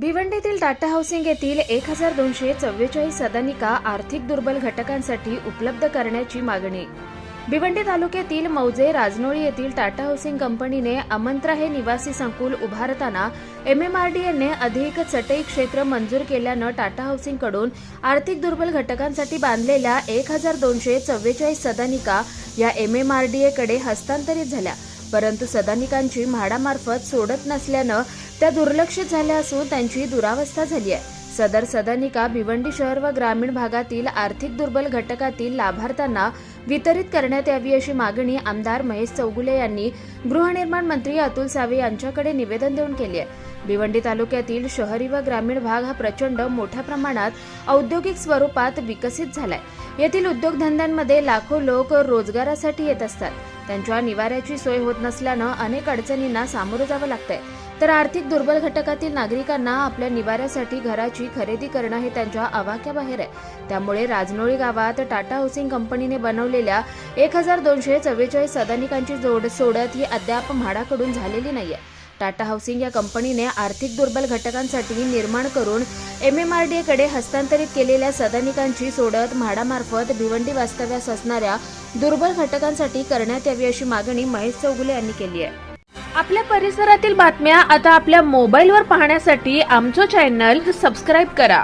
भिवंडीतील Tata housing येथील एक हजार दोनशे चव्वेचाळीस सदनिका आर्थिक दुर्बल घटकांसाठी उपलब्ध करण्याची मागणी. भिवंडी तालुक्यातील मौजे राजनोळी येथील टाटा हाऊसिंग कंपनीने अमंत्रा हे निवासी संकुल उभारताना एमएमआरडीएने अधिक चटई क्षेत्र मंजूर केल्यानं टाटा हाऊसिंगकडून आर्थिक दुर्बल घटकांसाठी बांधलेल्या एक हजार दोनशे चव्वेचाळीस सदनिका या एमएमआरडीएकडे हस्तांतरित झाल्या. परंतु सदानिकांची म्हाडामार्फत सोडत नसल्यानं त्या दुर्लक्षित झाल्या असून त्यांची दुरावस्था झाली आहे. सदर सदनिका भिवंडी शहर व ग्रामीण भागातील आर्थिक दुर्बल घटकातील लाभार्थ्यांना वितरित करण्यात यावी अशी मागणी आमदार महेश चौगुले यांनी गृहनिर्माण मंत्री अतुल सावे यांच्याकडे निवेदन देऊन केली आहे. भिवंडी तालुक्यातील शहरी व ग्रामीण भाग हा प्रचंड मोठ्या प्रमाणात औद्योगिक स्वरूपात विकसित झालाय. येथील उद्योगधंद्यांमध्ये लाखो लोक रोजगारासाठी येत असतात. त्यांच्या निवाऱ्याची सोय होत नसल्यानं अनेक अडचणींना सामोरं जावं लागतंय. तर आर्थिक दुर्बल घटकातील नागरिकांना आपल्या निवाऱ्यासाठी घराची खरेदी करणं हे त्यांच्या आवाक्याबाहेर आहे. त्यामुळे राजनोळी गावात टाटा हाऊसिंग कंपनीने बनवलेल्या एक हजार दोनशे चव्वेचाळीस सदनिकांची जोड सोडत ही अद्याप म्हाडाकडून झालेली नाहीये. टाटा हाऊसिंग या कंपनीने आर्थिक दुर्बल घटकांसाठी निर्माण करून एमएमआरडीएकडे हस्तांतरित केलेल्या सदनिकांची सोडत म्हाडामार्फत भिवंडी वास्तव्यास असणाऱ्या दुर्बल घटकांसाठी करण्यात यावी अशी मागणी महेश चौगुले यांनी केली आहे. आपल्या परिसरातील बातम्या आता आपल्या मोबाईलवर पाहण्यासाठी आमचं चॅनल सबस्क्राईब करा.